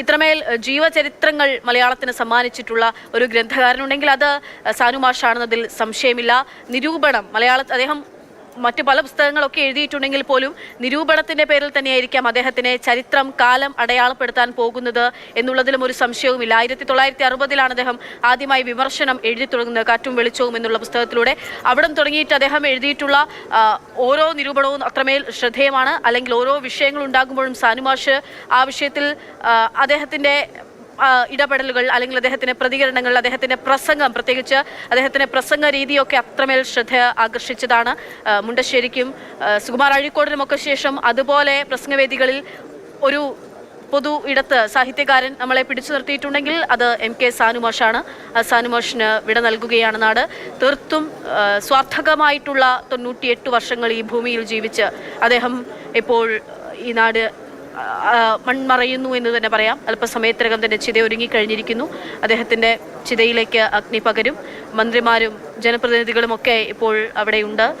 ഇത്രമേൽ ജീവചരിത്രങ്ങൾ മലയാളത്തിന് സമ്മാനിച്ചിട്ടുള്ള ഒരു ഗ്രന്ഥകാരനുണ്ടെങ്കിൽ അത് സാനു മാഷാണെന്നതിൽ സംശയമില്ല. നിരൂപണം മലയാള അദ്ദേഹം മറ്റു പല പുസ്തകങ്ങളൊക്കെ എഴുതിയിട്ടുണ്ടെങ്കിൽ പോലും നിരൂപണത്തിന്റെ പേരിൽ തന്നെയായിരിക്കാം അദ്ദേഹത്തിനെ ചരിത്രം കാലം അടയാളപ്പെടുത്താൻ പോകുന്നത് എന്നുള്ളതിലും ഒരു സംശയവുമില്ല. ആയിരത്തി തൊള്ളായിരത്തി അറുപതിലാണ് അദ്ദേഹം ആദ്യമായി വിമർശനം എഴുതി തുടങ്ങുന്നത്. കാറ്റും വെളിച്ചവും എന്നുള്ള പുസ്തകത്തിലൂടെ അവിടം തുടങ്ങിയിട്ട് അദ്ദേഹം എഴുതിയിട്ടുള്ള ഓരോ നിരൂപണവും അത്രമേൽ ശ്രദ്ധേയമാണ്. അല്ലെങ്കിൽ ഓരോ വിഷയങ്ങൾ ഉണ്ടാകുമ്പോഴും സാനുമാഷ് ആ വിഷയത്തിൽ അദ്ദേഹത്തിന്റെ ഇടപെടലുകൾ അല്ലെങ്കിൽ അദ്ദേഹത്തിന്റെ പ്രതികരണങ്ങൾ അദ്ദേഹത്തിന്റെ പ്രസംഗം പ്രത്യേകിച്ച് അദ്ദേഹത്തിന്റെ പ്രസംഗ രീതിയൊക്കെ അത്രമേൽ ശ്രദ്ധ ആകർഷിച്ചതാണ്. മുണ്ടശ്ശേരിക്കും സുകുമാർ അഴീക്കോടിനുമൊക്കെ ശേഷം അതുപോലെ പ്രസംഗവേദികളിൽ ഒരു പൊതു ഇടത്ത് സാഹിത്യകാരൻ നമ്മളെ പിടിച്ചു നിർത്തിയിട്ടുണ്ടെങ്കിൽ അത് എം കെ സാനുമോഷാണ്. സാനുമാഷിന് വിട നൽകുകയാണ് നാട്. തീർത്തും സ്വാർത്ഥകമായിട്ടുള്ള തൊണ്ണൂറ്റിയെട്ട് വർഷങ്ങൾ ഈ ഭൂമിയിൽ ജീവിച്ച് അദ്ദേഹം ഇപ്പോൾ ഈ നാട് മൺമറയുന്നു എന്ന് തന്നെ പറയാം. അല്പസമയത്തിനകം തന്നെ ചിത ഒരുങ്ങിക്കഴിഞ്ഞിരിക്കുന്നു. അദ്ദേഹത്തിന്റെ ചിതയിലേക്ക് അഗ്നി പകരും. മന്ത്രിമാരും ജനപ്രതിനിധികളും ഒക്കെ ഇപ്പോൾ അവിടെയുണ്ട്.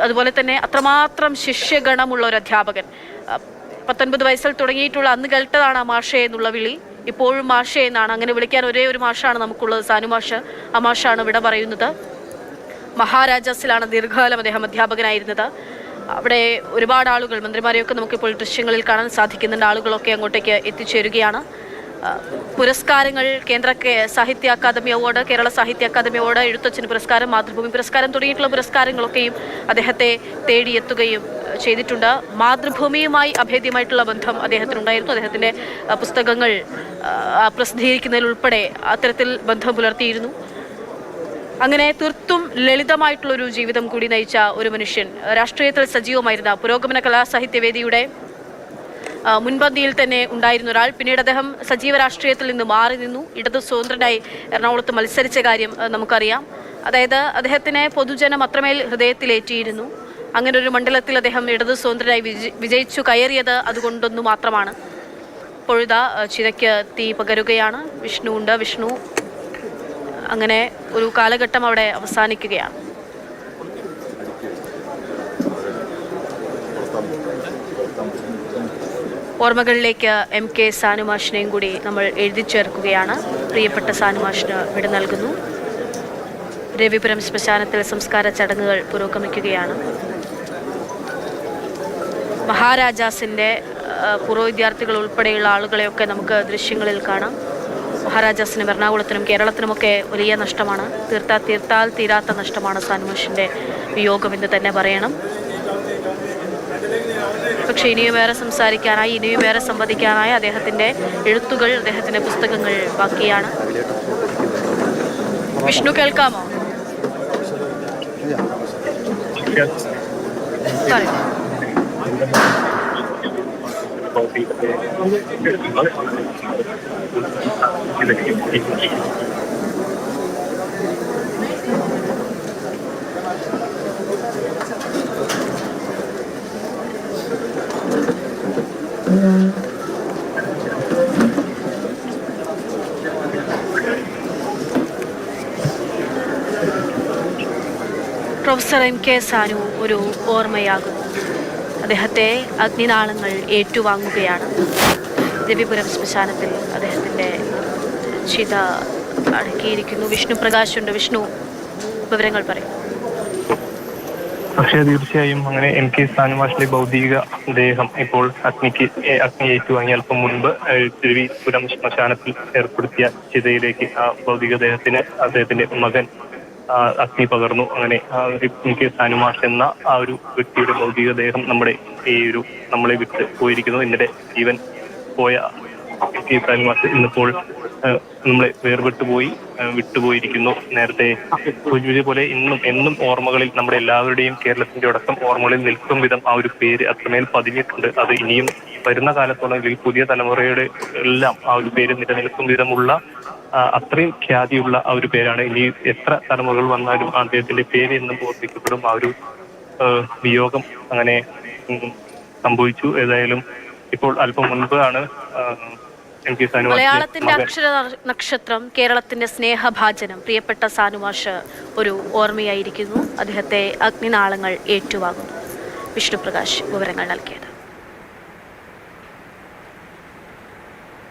അതുപോലെ തന്നെ അത്രമാത്രം ശിഷ്യഗണമുള്ള ഒരു അധ്യാപകൻ. പത്തൊൻപത് വയസ്സിൽ തുടങ്ങിയിട്ടുള്ള അന്ന് കേട്ടതാണ് ആ മാഷേ എന്നുള്ള വിളി. ഇപ്പോഴും മാഷേ എന്നാണ്. അങ്ങനെ വിളിക്കാൻ ഒരേ ഒരു മാഷാണ് നമുക്കുള്ളത്. സാനു മാഷ്. ആ മാഷാണ് ഇവിടെ പറയുന്നത്. മഹാരാജാസിലാണ് ദീർഘകാലം അദ്ദേഹം അധ്യാപകനായിരുന്നത്. അവിടെ ഒരുപാട് ആളുകൾ മന്ത്രിമാരെയൊക്കെ നമുക്കിപ്പോൾ ദൃശ്യങ്ങളിൽ കാണാൻ സാധിക്കുന്നുണ്ട്. ആളുകളൊക്കെ അങ്ങോട്ടേക്ക് എത്തിച്ചേരുകയാണ്. പുരസ്കാരങ്ങൾ കേന്ദ്ര സാഹിത്യ അക്കാദമി അവാർഡ് കേരള സാഹിത്യ അക്കാദമി അവാർഡ് എഴുത്തച്ഛന് പുരസ്കാരം മാതൃഭൂമി പുരസ്കാരം തുടങ്ങിയിട്ടുള്ള പുരസ്കാരങ്ങളൊക്കെയും അദ്ദേഹത്തെ തേടിയെത്തുകയും ചെയ്തിട്ടുണ്ട്. മാതൃഭൂമിയുമായി അഭേദ്യമായിട്ടുള്ള ബന്ധം അദ്ദേഹത്തിനുണ്ടായിരുന്നു. അദ്ദേഹത്തിന്റെ പുസ്തകങ്ങൾ പ്രസിദ്ധീകരിക്കുന്നതിൽ ഉൾപ്പെടെ അത്തരത്തിൽ ബന്ധം പുലർത്തിയിരുന്നു. അങ്ങനെ തീർത്തും ലളിതമായിട്ടുള്ളൊരു ജീവിതം കൂടി നയിച്ച ഒരു മനുഷ്യൻ രാഷ്ട്രീയത്തിൽ സജീവമായിരുന്ന പുരോഗമന കലാസാഹിത്യവേദിയുടെ മുൻപന്തിയിൽ തന്നെ ഉണ്ടായിരുന്ന ഒരാൾ. പിന്നീട് അദ്ദേഹം സജീവ രാഷ്ട്രീയത്തിൽ നിന്ന് മാറി നിന്നു. ഇടതു സ്വതന്ത്രനായി എറണാകുളത്ത് മത്സരിച്ച കാര്യം നമുക്കറിയാം. അതായത് അദ്ദേഹത്തിനെ പൊതുജനം അത്രമേൽ ഹൃദയത്തിലേറ്റിയിരുന്നു. അങ്ങനെ ഒരു മണ്ഡലത്തിൽ അദ്ദേഹം ഇടതു സ്വതന്ത്രനായി വിജയിച്ചു കയറിയത് അതുകൊണ്ടൊന്നു മാത്രമാണ് ഇപ്പോഴിതാ ചിതയ്ക്ക് തീ പകരുകയാണ്. വിഷ്ണു ഉണ്ട്. വിഷ്ണു അങ്ങനെ ഒരു കാലഘട്ടം അവിടെ അവസാനിക്കുകയാണ്. ഓർമ്മകളിലേക്ക് എം കെ സാനുമാഷിനെയും കൂടി നമ്മൾ എഴുതി ചേർക്കുകയാണ്. പ്രിയപ്പെട്ട സാനുമാഷിന് വിട നൽകുന്നു. രവിപുരം ശ്മശാനത്തിൽ സംസ്കാര ചടങ്ങുകൾ പുരോഗമിക്കുകയാണ്. മഹാരാജാസിന്റെ പൂർവ വിദ്യാർത്ഥികൾ ഉൾപ്പെടെയുള്ള ആളുകളെയൊക്കെ നമുക്ക് ദൃശ്യങ്ങളിൽ കാണാം. മഹാരാജാസിനും എറണാകുളത്തിനും കേരളത്തിനുമൊക്കെ വലിയ നഷ്ടമാണ്. തീർത്താൽ തീർത്താൽ തീരാത്ത നഷ്ടമാണ് സാനുമോഷിന്റെ വിയോഗം എന്ന് തന്നെ പറയണം. പക്ഷേ ഇനിയും ഏറെ സംസാരിക്കാനായി ഇനിയും ഏറെ സംവദിക്കാനായി അദ്ദേഹത്തിന്റെ എഴുത്തുകൾ അദ്ദേഹത്തിന്റെ പുസ്തകങ്ങൾ ബാക്കിയാണ്. വിഷ്ണു കേൾക്കാമോ? പറയൂ പ്രൊഫസർ എം കെ സാനു ഒരു ഓർമ്മയാകുന്നു. അദ്ദേഹത്തെ അഗ്നിനാളങ്ങൾ ഏറ്റുവാങ്ങുകയാണ്. രവിപുരം ശ്മശാനത്തിൽ അദ്ദേഹത്തിന്റെ ചിത അടക്കിയിരിക്കുന്നു. വിഷ്ണു പ്രകാശ് ഉണ്ട് വിഷ്ണു വിവരങ്ങൾ പറയും. പക്ഷേ തീർച്ചയായും അങ്ങനെ എം കെ സാനുമാഷിന്റെ ഭൗതിക ദേഹം ഇപ്പോൾ അഗ്നിക്ക് അഗ്നി ഏറ്റുവാങ്ങി അല്പം മുൻപ് തിരുവിപുരം ശ്മശാനത്തിൽ ഏർപ്പെടുത്തിയ ചിതയിലേക്ക് ആ ഭൗതിക ദേഹത്തിന് അദ്ദേഹത്തിന്റെ മകൻ അഗ്നി പകർന്നു. അങ്ങനെ സാനുമാഷ് എന്ന ആ ഒരു വ്യക്തിയുടെ ഭൗതികദേഹം നമ്മുടെ ഈ ഒരു നമ്മളെ വിട്ട് പോയിരിക്കുന്നു ഇന്നലെ ജീവൻ പോയ കെ സാനുമാഷ് ഇന്നിപ്പോൾ നമ്മളെ വേർപെട്ടു പോയി ആ, വിട്ടുപോയിരിക്കുന്നു നേരത്തെ സൂചിപ്പിച്ച പോലെ ഇന്നും എന്നും ഓർമ്മകളിൽ നമ്മുടെ എല്ലാവരുടെയും കേരളത്തിന്റെ അടക്കം ഓർമ്മകളിൽ നിൽക്കും വിധം ആ ഒരു പേര് അത്രമേൽ പതിഞ്ഞിട്ടുണ്ട്. അത് ഇനിയും വരുന്ന കാലത്തോളം പുതിയ തലമുറയുടെ എല്ലാം ആ ഒരു പേര് നിലനിൽക്കും വിധമുള്ള അത്രയും ഖ്യാതിയുള്ള ആ ഒരു പേരാണ്. ഇനി എത്ര തലമുറകൾ വന്നാലും അദ്ദേഹത്തിന്റെ പേര് എന്നും ഓർമ്മിക്കപ്പെടും. ആ ഒരു വിയോഗം അങ്ങനെ സംഭവിച്ചു. ഏതായാലും ഇപ്പോൾ അല്പം മുൻപ് ആ, എം കെ സാനുവാസിന്റെ മലയാളത്തിന്റെ അക്ഷര നക്ഷത്രം കേരളത്തിന്റെ സ്നേഹഭാചനം പ്രിയപ്പെട്ട സാനുമാഷ് ഒരു ഓർമ്മയായിരിക്കുന്നു. അദ്ദേഹത്തെ അഗ്നിനാളങ്ങൾ ഏറ്റുവാങ്ങുന്നു. വിഷ്ണുപ്രകാശ് വിവരങ്ങൾ നൽകിയത്.